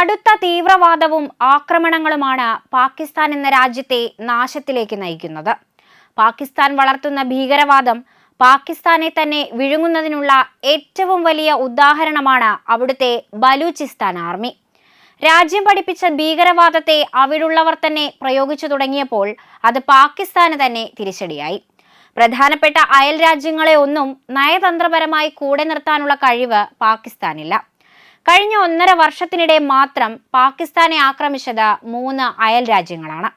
കടുത്ത തീവ്രവാദവും ആക്രമണങ്ങളുമാണ് പാകിസ്ഥാൻ എന്ന രാജ്യത്തെ നാശത്തിലേക്ക് നയിക്കുന്നത്. പാകിസ്ഥാൻ വളർത്തുന്ന ഭീകരവാദം പാകിസ്ഥാനെ തന്നെ വിഴുങ്ങുന്നതിനുള്ള ഏറ്റവും വലിയ ഉദാഹരണമാണ് അവിടുത്തെ ബലൂചിസ്ഥാൻ ആർമി. രാജ്യം പഠിപ്പിച്ച ഭീകരവാദത്തെ അവിടുള്ളവർ തന്നെ പ്രയോഗിച്ചു തുടങ്ങിയപ്പോൾ അത് പാകിസ്ഥാന് തന്നെ തിരിച്ചടിയായി. പ്രധാനപ്പെട്ട അയൽ രാജ്യങ്ങളെ ഒന്നും നയതന്ത്രപരമായി കൂടെ നിർത്താനുള്ള കഴിവ് പാകിസ്ഥാനില്ല. കഴിഞ്ഞ ഒന്നര വർഷത്തിനിടെ മാത്രം പാകിസ്ഥാനെ ആക്രമിച്ചത് മൂന്ന് അയൽ രാജ്യങ്ങളാണ്.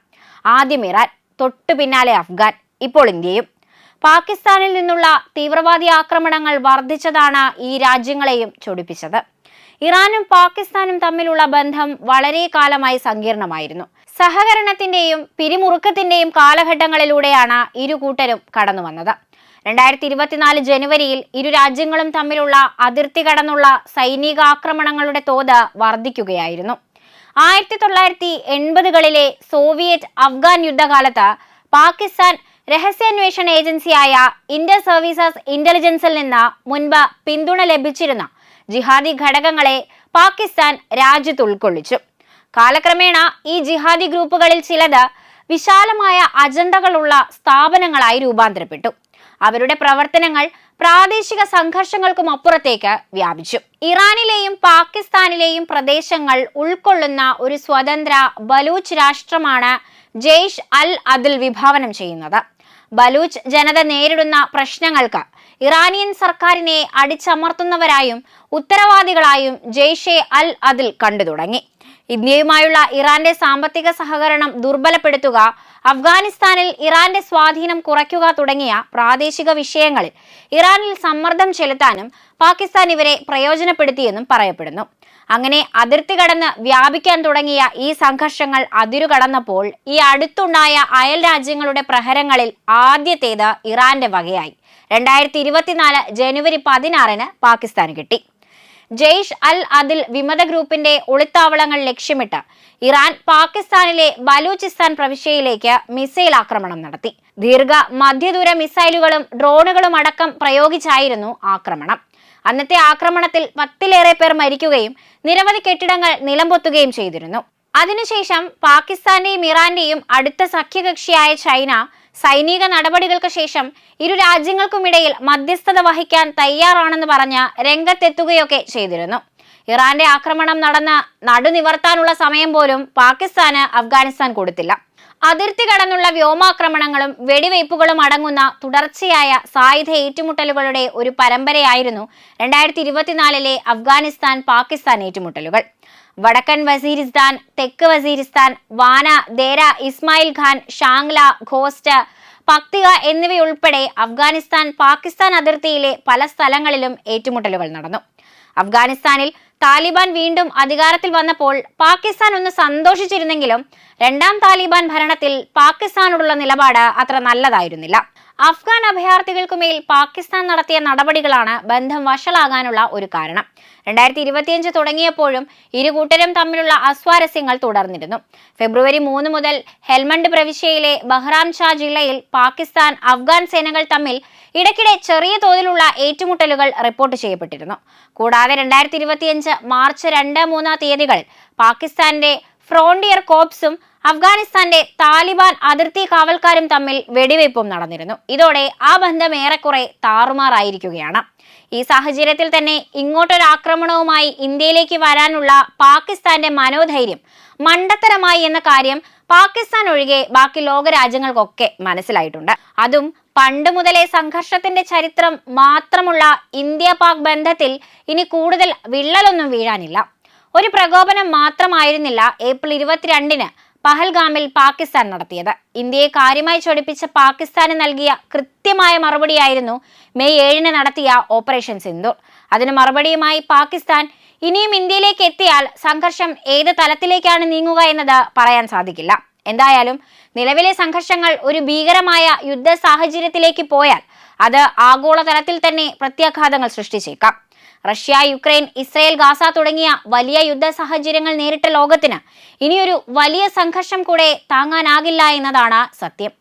ആദ്യം ഇറാൻ തൊട്ടു പിന്നാലെ അഫ്ഗാൻ ഇപ്പോൾ ഇന്ത്യയും. പാകിസ്ഥാനിൽ നിന്നുള്ള തീവ്രവാദി ആക്രമണങ്ങൾ വർദ്ധിച്ചതാണ് ഈ രാജ്യങ്ങളെയും ചൊടിപ്പിച്ചത്. ഇറാനും പാകിസ്ഥാനും തമ്മിലുള്ള ബന്ധം വളരെ കാലമായി സങ്കീർണമായിരുന്നു. സഹകരണത്തിന്റെയും പിരിമുറുക്കത്തിന്റെയും കാലഘട്ടങ്ങളിലൂടെയാണ് ഇരു കൂട്ടരും കടന്നു വന്നത്. രണ്ടായിരത്തി ഇരുപത്തിനാല് ജനുവരിയിൽ ഇരു രാജ്യങ്ങളും തമ്മിലുള്ള അതിർത്തി കടന്നുള്ള സൈനികാക്രമണങ്ങളുടെ തോത് വർദ്ധിക്കുകയായിരുന്നു. ആയിരത്തി തൊള്ളായിരത്തി എൺപതുകളിലെ സോവിയറ്റ് അഫ്ഗാൻ യുദ്ധകാലത്ത് പാകിസ്ഥാൻ രഹസ്യാന്വേഷണ ഏജൻസിയായ ഇന്റർ സർവീസസ് ഇന്റലിജൻസിൽ നിന്ന് മുൻപ് പിന്തുണ ലഭിച്ചിരുന്ന ജിഹാദി ഘടകങ്ങളെ പാകിസ്ഥാൻ രാജ്യത്ത് ഉൾക്കൊള്ളിച്ചു. കാലക്രമേണ ഈ ജിഹാദി ഗ്രൂപ്പുകളിൽ ചിലത് വിശാലമായ അജണ്ടകളുള്ള സ്ഥാപനങ്ങളായി രൂപാന്തരപ്പെട്ടു. അവരുടെ പ്രവർത്തനങ്ങൾ പ്രാദേശിക സംഘർഷങ്ങൾക്കും അപ്പുറത്തേക്ക് വ്യാപിച്ചു. ഇറാനിലെയും പാകിസ്ഥാനിലെയും പ്രദേശങ്ങൾ ഉൾക്കൊള്ളുന്ന ഒരു സ്വതന്ത്ര ബലൂച്ച് രാഷ്ട്രമാണ് ജെയ്ഷ് അൽ അദിൽ വിഭാവനം ചെയ്യുന്നത്. ബലൂച്ച് ജനത നേരിടുന്ന പ്രശ്നങ്ങൾക്ക് ഇറാനിയൻ സർക്കാരിനെ അടിച്ചമർത്തുന്നവരായും ഉത്തരവാദികളായും ജെയ്ഷെ അൽ അദിൽ കണ്ടു തുടങ്ങി ഇന്ത്യയുമായുള്ള ഇറാന്റെ സാമ്പത്തിക സഹകരണം ദുർബലപ്പെടുത്തുക അഫ്ഗാനിസ്ഥാനിൽ ഇറാന്റെ സ്വാധീനം കുറയ്ക്കുക തുടങ്ങിയ പ്രാദേശിക വിഷയങ്ങളിൽ ഇറാനിൽ സമ്മർദ്ദം ചെലുത്താനും പാകിസ്ഥാൻ ഇവരെ പ്രയോജനപ്പെടുത്തിയെന്നും പറയപ്പെടുന്നു. അങ്ങനെ അതിർത്തി കടന്ന് വ്യാപിക്കാൻ തുടങ്ങിയ ഈ സംഘർഷങ്ങൾ അതിരുകടന്നപ്പോൾ ഈ അടുത്തുണ്ടായ അയൽ രാജ്യങ്ങളുടെ പ്രഹരങ്ങളിൽ ആദ്യത്തേത് ഇറാന്റെ വകയായി. രണ്ടായിരത്തി ഇരുപത്തിനാല് ജനുവരി പതിനാറിന് പാകിസ്ഥാന് കിട്ടി. ജെയ്ഷ് അൽ അദിൽ വിമത ഗ്രൂപ്പിന്റെ ഒളിത്താവളങ്ങൾ ലക്ഷ്യമിട്ട് ഇറാൻ പാകിസ്ഥാനിലെ ബലൂചിസ്ഥാൻ പ്രവിശ്യയിലേക്ക് മിസൈൽ ആക്രമണം നടത്തി. ദീർഘ മധ്യദൂര മിസൈലുകളും ഡ്രോണുകളും അടക്കം പ്രയോഗിച്ചായിരുന്നു ആക്രമണം. അന്നത്തെ ആക്രമണത്തിൽ പത്തിലേറെ പേർ മരിക്കുകയും നിരവധി കെട്ടിടങ്ങൾ നിലംപൊത്തുകയും ചെയ്തിരുന്നു. അതിനുശേഷം പാകിസ്ഥാന്റെയും ഇറാന്റെയും അടുത്ത സഖ്യകക്ഷിയായ ചൈന സൈനിക നടപടികൾക്ക് ശേഷം ഇരു രാജ്യങ്ങൾക്കുമിടയിൽ മധ്യസ്ഥത വഹിക്കാൻ തയ്യാറാണെന്ന് പറഞ്ഞ് രംഗത്തെത്തുകയൊക്കെ ചെയ്തിരുന്നു. ഇറാന്റെ ആക്രമണം നടന്ന നടുനിവർത്താനുള്ള സമയം പോലും പാകിസ്ഥാന് അഫ്ഗാനിസ്ഥാൻ കൊടുത്തില്ല. അതിർത്തി കടന്നുള്ള വ്യോമാക്രമണങ്ങളും വെടിവയ്പ്പുകളും അടങ്ങുന്ന തുടർച്ചയായ സായുധ ഏറ്റുമുട്ടലുകളുടെ ഒരു പരമ്പരയായിരുന്നു രണ്ടായിരത്തി ഇരുപത്തിനാലിലെ അഫ്ഗാനിസ്ഥാൻ പാകിസ്ഥാൻ ഏറ്റുമുട്ടലുകൾ. വടക്കൻ വസീരിസ്ഥാൻ തെക്ക് വസീരിസ്ഥാൻ വാന ദേര ഇസ്മായിൽ ഖാൻ ഷാങ്ല ഘോസ്റ്റ് പക്തിക എന്നിവയുൾപ്പെടെ അഫ്ഗാനിസ്ഥാൻ പാകിസ്ഥാൻ അതിർത്തിയിലെ പല സ്ഥലങ്ങളിലും ഏറ്റുമുട്ടലുകൾ നടന്നു. അഫ്ഗാനിസ്ഥാനിൽ താലിബാൻ വീണ്ടും അധികാരത്തിൽ വന്നപ്പോൾ പാകിസ്ഥാൻ ഒന്ന് സന്തോഷിച്ചിരുന്നെങ്കിലും രണ്ടാം താലിബാൻ ഭരണത്തിൽ പാകിസ്ഥാനോടുള്ള നിലപാട് അത്ര നല്ലതായിരുന്നില്ല. അഫ്ഗാൻ അഭയാർത്ഥികൾക്കുമേൽ പാകിസ്ഥാൻ നടത്തിയ നടപടികളാണ് ബന്ധം വഷളാകാനുള്ള ഒരു കാരണം. രണ്ടായിരത്തി ഇരുപത്തിയഞ്ച് തുടങ്ങിയപ്പോഴും ഇരു കൂട്ടരും തമ്മിലുള്ള അസ്വാരസ്യങ്ങൾ തുടർന്നിരുന്നു. ഫെബ്രുവരി മൂന്ന് മുതൽ ഹെൽമണ്ട് പ്രവിശ്യയിലെ ബഹ്റാം ഷാ ജില്ലയിൽ പാകിസ്ഥാൻ അഫ്ഗാൻ സേനകൾ തമ്മിൽ ഇടയ്ക്കിടെ ചെറിയ തോതിലുള്ള ഏറ്റുമുട്ടലുകൾ റിപ്പോർട്ട് ചെയ്യപ്പെട്ടിരുന്നു. കൂടാതെ രണ്ടായിരത്തി മാർച്ച് രണ്ട് മൂന്ന് തീയതികൾ പാകിസ്ഥാന്റെ ഫ്രോണ്ടിയർ കോപ്സും അഫ്ഗാനിസ്ഥാന്റെ താലിബാൻ അതിർത്തി കാവൽക്കാരും തമ്മിൽ വെടിവയ്പും നടന്നിരുന്നു. ഇതോടെ ആ ബന്ധം ഏറെക്കുറെ താറുമാറായിരിക്കുകയാണ്. ഈ സാഹചര്യത്തിൽ തന്നെ ഇങ്ങോട്ടൊരു ആക്രമണവുമായി ഇന്ത്യയിലേക്ക് വരാനുള്ള പാകിസ്ഥാന്റെ മനോധൈര്യം മണ്ടത്തരമായി എന്ന കാര്യം പാകിസ്ഥാൻ ഒഴികെ ബാക്കി ലോക രാജ്യങ്ങൾക്കൊക്കെ മനസ്സിലായിട്ടുണ്ട്. അതും പണ്ട് മുതലേ സംഘർഷത്തിന്റെ ചരിത്രം മാത്രമുള്ള ഇന്ത്യ പാക് ബന്ധത്തിൽ ഇനി കൂടുതൽ വിള്ളലൊന്നും വീഴാനില്ല. ഒരു പ്രകോപനം മാത്രമായിരുന്നില്ല ഏപ്രിൽ ഇരുപത്തിരണ്ടിന് പഹൽഗാമിൽ പാകിസ്ഥാൻ നടത്തിയത്. ഇന്ത്യയെ കാര്യമായി ചൊടിപ്പിച്ച പാകിസ്ഥാന് നൽകിയ കൃത്യമായ മറുപടിയായിരുന്നു മെയ് ഏഴിന് നടത്തിയ ഓപ്പറേഷൻ സിന്ധു. അതിന് മറുപടിയുമായി പാകിസ്ഥാൻ ഇനിയും ഇന്ത്യയിലേക്ക് എത്തിയാൽ സംഘർഷം ഏത് തലത്തിലേക്കാണ് നീങ്ങുക എന്നത് പറയാൻ സാധിക്കില്ല. എന്തായാലും നിലവിലെ സംഘർഷങ്ങൾ ഒരു ഭീകരമായ യുദ്ധ സാഹചര്യത്തിലേക്ക് പോയാൽ അത് ആഗോളതലത്തിൽ തന്നെ പ്രത്യാഘാതങ്ങൾ സൃഷ്ടിച്ചേക്കാം. റഷ്യ യുക്രൈൻ ഇസ്രയേൽ ഗാസ തുടങ്ങിയ വലിയ യുദ്ധ സാഹചര്യങ്ങൾ നേരിട്ട ലോകത്തിന് ഇനിയൊരു വലിയ സംഘർഷം കൂടെ താങ്ങാനാകില്ല എന്നതാണ് സത്യം.